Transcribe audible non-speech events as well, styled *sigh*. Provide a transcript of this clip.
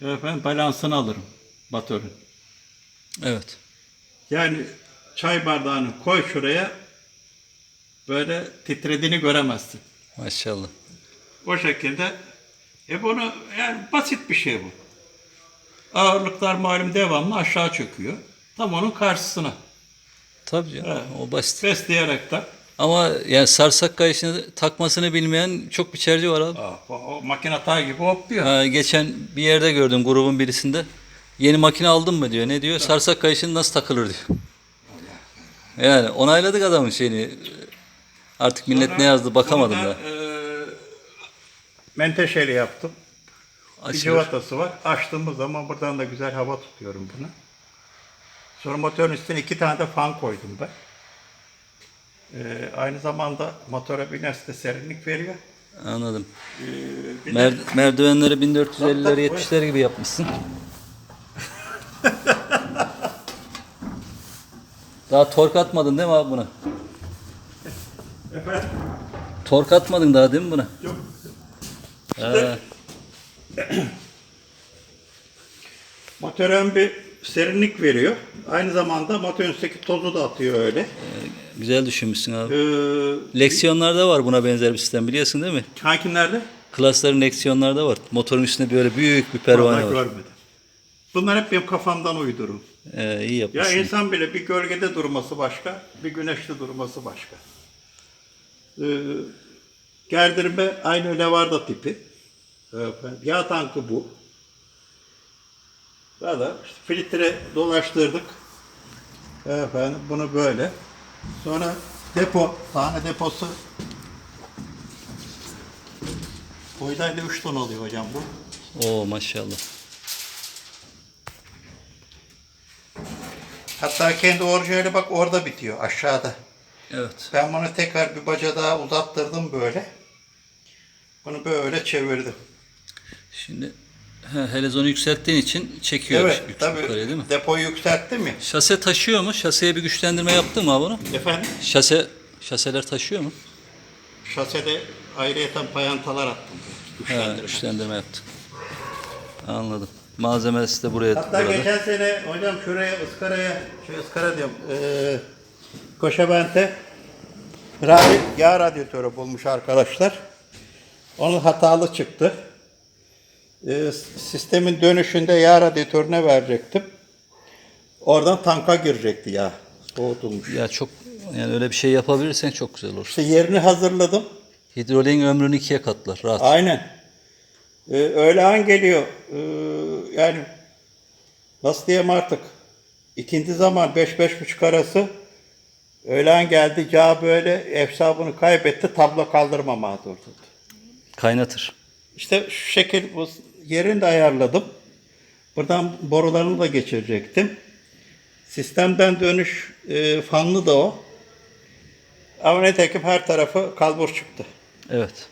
Efendim balansını alırım motorun. Evet. Yani çay bardağını koy şuraya böyle titrediğini göremezsin. Maşallah. O şekilde e bunu yani basit bir şey bu. Ağırlıklar malum devamlı aşağı çöküyor. Tam onun karşısına. Tabii canım. Evet. O basit. Besleyerek de Ama yani sarsak kayışını takmasını bilmeyen çok biçerci var abi. Aa, o, o makine tay gibi hopluyor. Ha, geçen bir yerde gördüm grubun birisinde. Yeni makine aldın mı diyor. Ne diyor? Sarsak kayışını nasıl takılır diyor. Yani onayladık adamın şeyini. Artık millet Sonra ne yazdı bakamadım bunu da. e, menteşeli yaptım. Bir Açılır. civatası var. Açtığımız zaman buradan da güzel hava tutuyorum bunu. Sonra motorun üstüne iki tane de fan koydum ben. Ee, aynı zamanda motora bir nesne serinlik veriyor. Anladım. Ee, bir de- Mer- merdivenleri 1450'ler Tabii, 70'ler gibi yapmışsın. *laughs* Daha tork atmadın değil mi abi buna? Efendim? Tork atmadın daha değil mi buna? Yok. Motorun bir serinlik veriyor. Aynı zamanda motorun üstteki tozu da atıyor öyle. güzel düşünmüşsün abi. Ee, Leksiyonlarda var buna benzer bir sistem biliyorsun değil mi? Hakimlerde? Klasların leksiyonlarda var. Motorun üstünde böyle büyük bir Vallahi pervane var. görmedim. Bunlar hep benim kafamdan uydurum. Ee, iyi Ya yapmışsın. insan bile bir gölgede durması başka, bir güneşte durması başka. Ee, gerdirme aynı levarda tipi. Efendim, yağ tankı bu. Da işte filtre dolaştırdık. Efendim bunu böyle. Sonra depo, tane deposu Boydayla 3 ton oluyor hocam bu. Oo maşallah. Hatta kendi orijinali bak orada bitiyor aşağıda. Evet. Ben bunu tekrar bir baca daha uzattırdım böyle. Bunu böyle çevirdim. Şimdi he, helezonu yükselttiğin için çekiyor Evet, yük- tabii yukarıya değil mi? depoyu yükselttim ya. Şase taşıyor mu? Şaseye bir güçlendirme yaptın mı abi bunu? Efendim, Şase şaseler taşıyor mu? şasede ayrıyeten payantalar attım. He, Güçlendirme. güçlendirme yaptın. Anladım. Malzemesi de buraya Hatta burada. geçen sene hocam şuraya ıskaraya, şey ıskara diyorum, ee, Koşabent'e radyo, yağ radyatörü bulmuş arkadaşlar. Onun hatalı çıktı. Ee, sistemin dönüşünde yağ radyatörüne verecektim. Oradan tanka girecekti yağ. Soğutulmuş. Ya çok yani öyle bir şey yapabilirsen çok güzel olur. İşte yerini hazırladım. Hidroliğin ömrünü ikiye katlar rahat. Aynen. Ee, öyle an geliyor. Ee, yani nasıl diyeyim artık. İkinci zaman 5-5.5 arası öğlen geldi. Ca böyle hesabını kaybetti. Tablo kaldırmamaya durdu. Kaynatır. İşte şu şekil bu yerini de ayarladım. Buradan borularını da geçirecektim. Sistemden dönüş e, fanlı da o. Ama nitekim her tarafı kalbur çıktı. Evet.